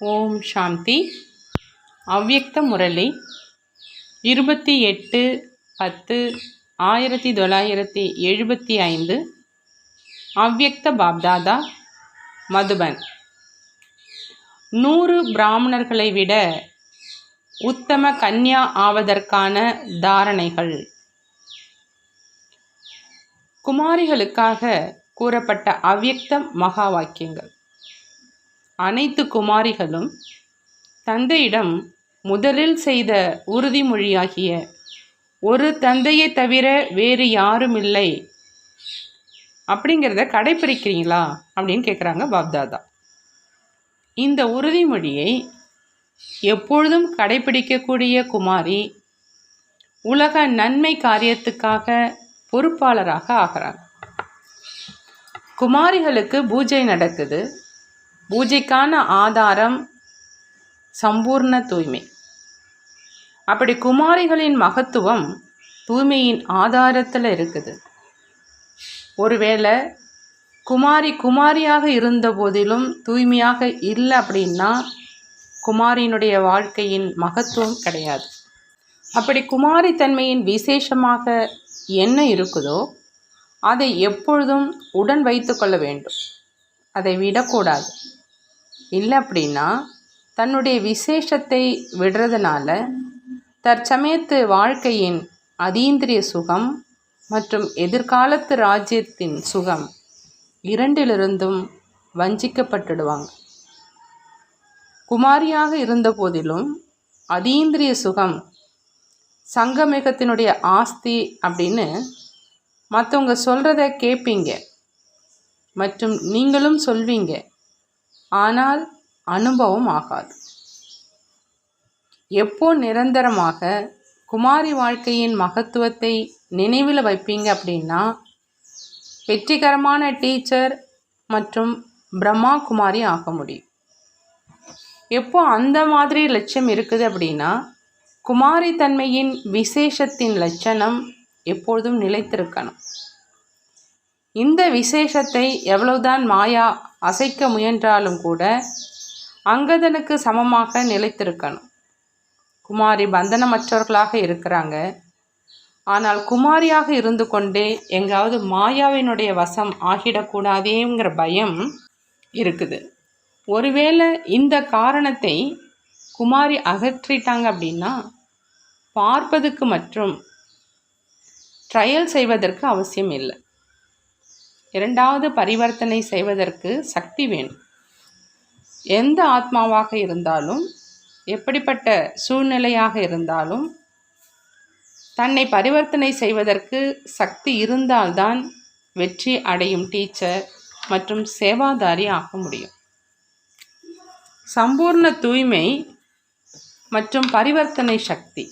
ஓம் சாந்தி. அவ்யக்த முரளி. இருபத்தி எட்டு பத்து ஆயிரத்தி தொள்ளாயிரத்தி எழுபத்தி ஐந்து. அவ்யக்த பாப்தாதா மதுபன். நூறு பிராமணர்களை விட உத்தம கன்யா ஆவதற்கான தாரணைகள். குமாரிகளுக்காக கூறப்பட்ட அவ்யக்த மகா வாக்கியங்கள். அனைத்து குமாரிகளும் தந்தையிடம் முதலில் செய்த உறுதிமொழியாகிய ஒரு தந்தையை தவிர வேறு யாரும் இல்லை அப்படிங்கிறத கடைப்பிடிக்கிறீங்களா? அப்படின்னு கேட்குறாங்க பாப்தாதா. இந்த உறுதிமொழியை எப்பொழுதும் கடைப்பிடிக்கக்கூடிய குமாரி உலக நன்மை காரியத்துக்காக பொறுப்பாளராக ஆகிறாங்க. குமாரிகளுக்கு பூஜை நடக்குது. பூஜைக்கான ஆதாரம் சம்பூர்ண தூய்மை. அப்படி குமாரிகளின் மகத்துவம் தூய்மையின் ஆதாரத்தில் இருக்குது. ஒருவேளை குமாரி குமாரியாக இருந்த போதிலும் தூய்மையாக இல்லை அப்படின்னா குமாரியினுடைய வாழ்க்கையின் மகத்துவம் கிடையாது. அப்படி குமாரி தன்மையின் விசேஷமாக என்ன இருக்குதோ அதை எப்பொழுதும் உடன் வைத்து கொள்ள வேண்டும். அதை விடக்கூடாது. இல்லை அப்படின்னா தன்னுடைய விசேஷத்தை விடுறதுனால தற்சமயத்து வாழ்க்கையின் அதீந்திரிய சுகம் மற்றும் எதிர்காலத்து ராஜ்யத்தின் சுகம் இரண்டிலிருந்தும் வஞ்சிக்கப்பட்டுடுவாங்க. குமாரியாக இருந்த போதிலும் அதீந்திரிய சுகம் சங்கமிகத்தினுடைய ஆஸ்தி அப்படின்னு மற்றவங்க சொல்கிறத கேட்பீங்க மற்றும் நீங்களும் சொல்வீங்க. ஆனால் அனுபவம் ஆகாது. எப்போ நிரந்தரமாக குமாரி வாழ்க்கையின் மகத்துவத்தை நினைவில் வைப்பீங்க அப்படின்னா வெற்றிகரமான டீச்சர் மற்றும் பிரம்மா குமாரி ஆக முடியும். எப்போ அந்த மாதிரி லட்சியம் இருக்குது அப்படின்னா குமாரி தன்மையின் விசேஷத்தின் லட்சணம் எப்பொழுதும் நிலைத்திருக்கணும். இந்த விசேஷத்தை எவ்வளவுதான் மாயா அசைக்க முயன்றாலும் கூட அங்கதனுக்கு சமமாக நிலைத்திருக்கணும். குமாரி பந்தனமற்றவர்களாக இருக்கிறாங்க. ஆனால் குமாரியாக இருந்து கொண்டே எங்காவது மாயாவினுடைய வசம் ஆகிடக்கூடாதேங்கிற பயம் இருக்குது. ஒருவேளை இந்த காரணத்தை குமாரி அகற்றிட்டாங்க அப்படின்னா பார்ப்பதுக்கு மற்றும் ட்ரையல் செய்வதற்கு அவசியம் இல்லை. இரண்டாவது பரிவர்த்தனை செய்வதற்கு சக்தி வேணும். எந்த ஆத்மாவாக இருந்தாலும் எப்படிப்பட்ட சூழ்நிலையாக இருந்தாலும் தன்னை பரிவர்த்தனை செய்வதற்கு சக்தி இருந்தால்தான் வெற்றி அடையும் டீச்சர் மற்றும் சேவாதாரி ஆக முடியும். சம்பூர்ண தூய்மை மற்றும் பரிவர்த்தனை சக்தி.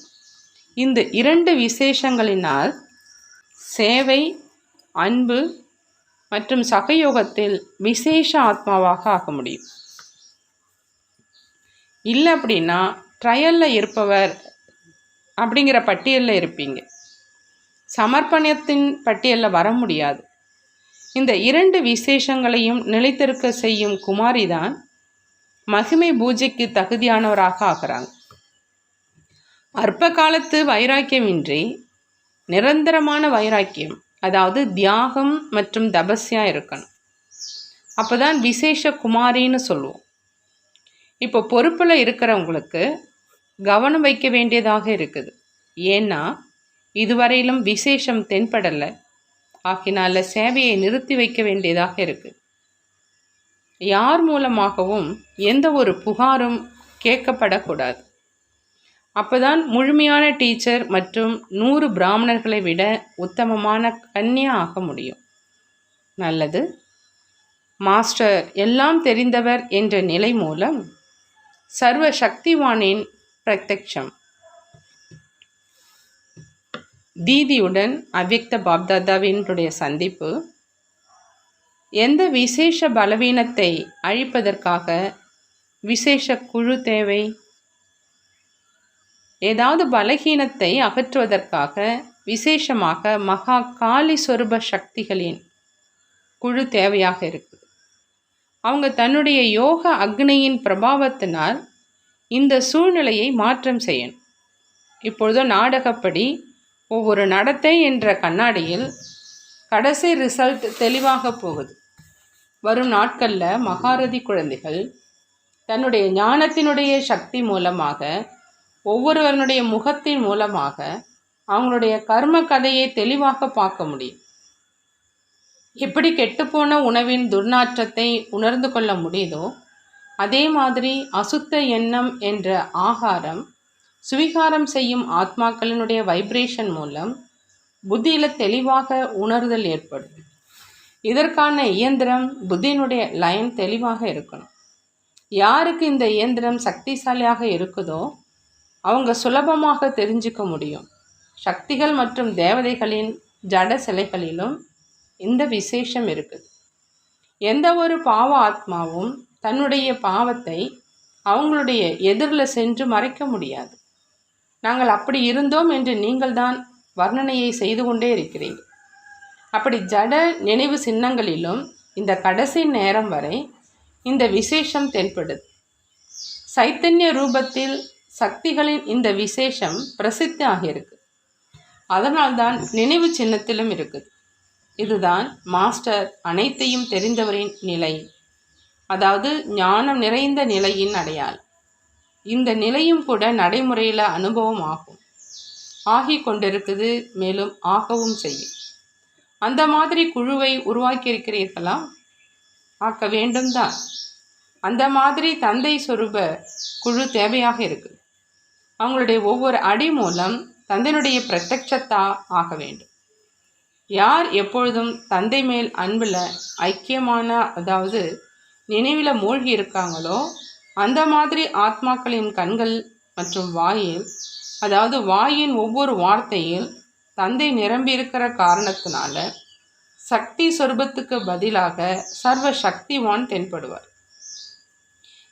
இந்த இரண்டு விசேஷங்களினால் சேவை அன்பு மற்றும் சகயோகத்தில் விசேஷ ஆத்மாவாக ஆக முடியும். இல்லை அப்படின்னா ட்ரையலில் இருப்பவர் அப்படிங்கிற பட்டியலில் இருப்பீங்க. சமர்ப்பணத்தின் பட்டியலில் வர முடியாது. இந்த இரண்டு விசேஷங்களையும் நிலைத்திருக்க செய்யும் குமாரி தான் மகிமை பூஜைக்கு தகுதியானவராக ஆகிறாங்க. அற்ப காலத்து வைராக்கியமின்றி நிரந்தரமான வைராக்கியம் அதாவது தியாகம் மற்றும் தபஸ்யாக இருக்கணும். அப்போ தான் விசேஷ குமாரின்னு சொல்லுவோம். இப்போ பொறுப்பில் இருக்கிறவங்களுக்கு கவனம் வைக்க வேண்டியதாக இருக்குது. ஏன்னா இதுவரையிலும் விசேஷம் தென்படலை. ஆகினால சேவையை நிறுத்தி வைக்க வேண்டியதாக இருக்குது யார் மூலமாகவும் எந்த ஒரு புகாரும் கேட்கப்படக்கூடாது. அப்போதான் முழுமையான டீச்சர் மற்றும் நூறு பிராமணர்களை விட உத்தமமான கன்னியா ஆக முடியும். நல்லது. மாஸ்டர் எல்லாம் தெரிந்தவர் என்ற நிலை மூலம் சர்வ சக்திவானின் பிரத்யக்ஷம். தீதியுடன் அவ்யக்த பாப்தாதாவினுடைய சந்திப்பு எந்த விசேஷ பலவீனத்தை அழிப்பதற்காக விசேஷ குழு தேவை? ஏதாவது பலகீனத்தை அகற்றுவதற்காக விசேஷமாக மகா காளி சொரூப சக்திகளின் குழு தேவையாக இருக்குது அவங்க தன்னுடைய யோக அக்னியின் பிரபாவத்தினால் இந்த சூழ்நிலையை மாற்றம் செய்யணும். இப்பொழுது நாடகப்படி ஒவ்வொரு நடத்தை என்ற கண்ணாடியில் கடைசி ரிசல்ட் தெளிவாக போகுது. வரும் நாட்களில் மகாரதி குழந்தைகள் தன்னுடைய ஞானத்தினுடைய சக்தி மூலமாக ஒவ்வொருவனுடைய முகத்தின் மூலமாக அவங்களுடைய கர்ம கதையை தெளிவாக பார்க்க முடியும். எப்படி கெட்டுப்போன உணவின் துர்நாற்றத்தை உணர்ந்து கொள்ள முடியுதோ அதே மாதிரி அசுத்த எண்ணம் என்ற ஆகாரம் சுவிகாரம் செய்யும் ஆத்மாக்களினுடைய வைப்ரேஷன் மூலம் புத்தியில் தெளிவாக உணர்தல் ஏற்படும். இதற்கான இயந்திரம் புத்தியினுடைய லைன் தெளிவாக இருக்கணும். யாருக்கு இந்த இயந்திரம் சக்திசாலியாக இருக்குதோ அவங்க சுலபமாக தெரிஞ்சுக்க முடியும். சக்திகள் மற்றும் தேவதைகளின் ஜட சிலைகளிலும் இந்த விசேஷம் இருக்குது. எந்த ஒரு பாவ ஆத்மாவும் தன்னுடைய பாவத்தை அவங்களுடைய எதிரில் சென்று மறைக்க முடியாது. நாங்கள் அப்படி இருந்தோம் என்று நீங்கள்தான் வர்ணனையை செய்து கொண்டே இருக்கிறீர்கள். அப்படி ஜட நினைவு சின்னங்களிலும் இந்த கடைசி நேரம் வரை இந்த விசேஷம் தென்படுது. சைத்தன்ய ரூபத்தில் சக்திகளின் இந்த விசேஷம் பிரசித்தி ஆகியிருக்கு அதனால்தான் நினைவு சின்னத்திலும் இருக்குது. இதுதான் மாஸ்டர் அனைத்தையும் தெரிந்தவரின் நிலை. அதாவது ஞானம் நிறைந்த நிலையின் அடையாள். இந்த நிலையும் கூட நடைமுறையில் அனுபவம் ஆகும். ஆகி கொண்டிருக்குது மேலும் ஆகவும் செய்யும். அந்த மாதிரி குழுவை உருவாக்கியிருக்கிறீர்களா? ஆக்க வேண்டும் தான் அந்த மாதிரி தந்தை சொரூப குழு தேவையாக இருக்குது. அவங்களுடைய ஒவ்வொரு அடி மூலம் தந்தையினுடைய பிரத்யட்சத்தா ஆக வேண்டும். யார் எப்பொழுதும் தந்தை மேல் அன்பில் ஐக்கியமான அதாவது நினைவில் மூழ்கி இருக்காங்களோ அந்த மாதிரி ஆத்மாக்களின் கண்கள் மற்றும் வாயில் அதாவது வாயின் ஒவ்வொரு வார்த்தையில் தந்தை நிரம்பியிருக்கிற காரணத்தினால சக்தி சொருபத்துக்கு பதிலாக சர்வ சக்திவான் தென்படுவார்.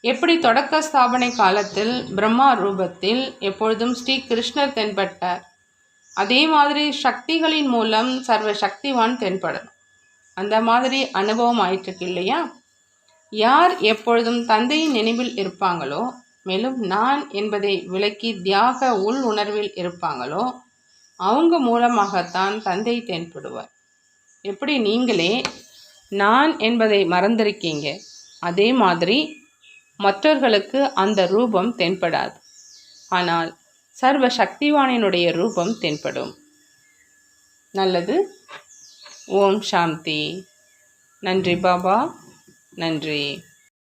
எப்படி தொடக்க ஸ்தாபனை காலத்தில் பிரம்மா ரூபத்தில் எப்பொழுதும் ஸ்ரீ கிருஷ்ணர் தென்பட்டார்? அதே மாதிரி சக்திகளின் மூலம் சர்வ சக்திவான் தென்படணும். அந்த மாதிரி அனுபவம் ஆயிட்டுருக்கு இல்லையா? யார் எப்பொழுதும் தந்தையின் நினைவில் இருப்பாங்களோ மேலும் நான் என்பதை விளக்கி தியாக உள் உணர்வில் இருப்பாங்களோ அவங்க மூலமாகத்தான் தந்தை தென்படுவார். எப்படி நீங்களே நான் என்பதை மறந்திருக்கீங்க? அதே மாதிரி மற்றவர்களுக்கு அந்த ரூபம் தென்படாது. ஆனால் சர்வ சக்திவானினுடைய ரூபம் தென்படும். நல்லது. ஓம் சாந்தி. நன்றி பாபா. நன்றி.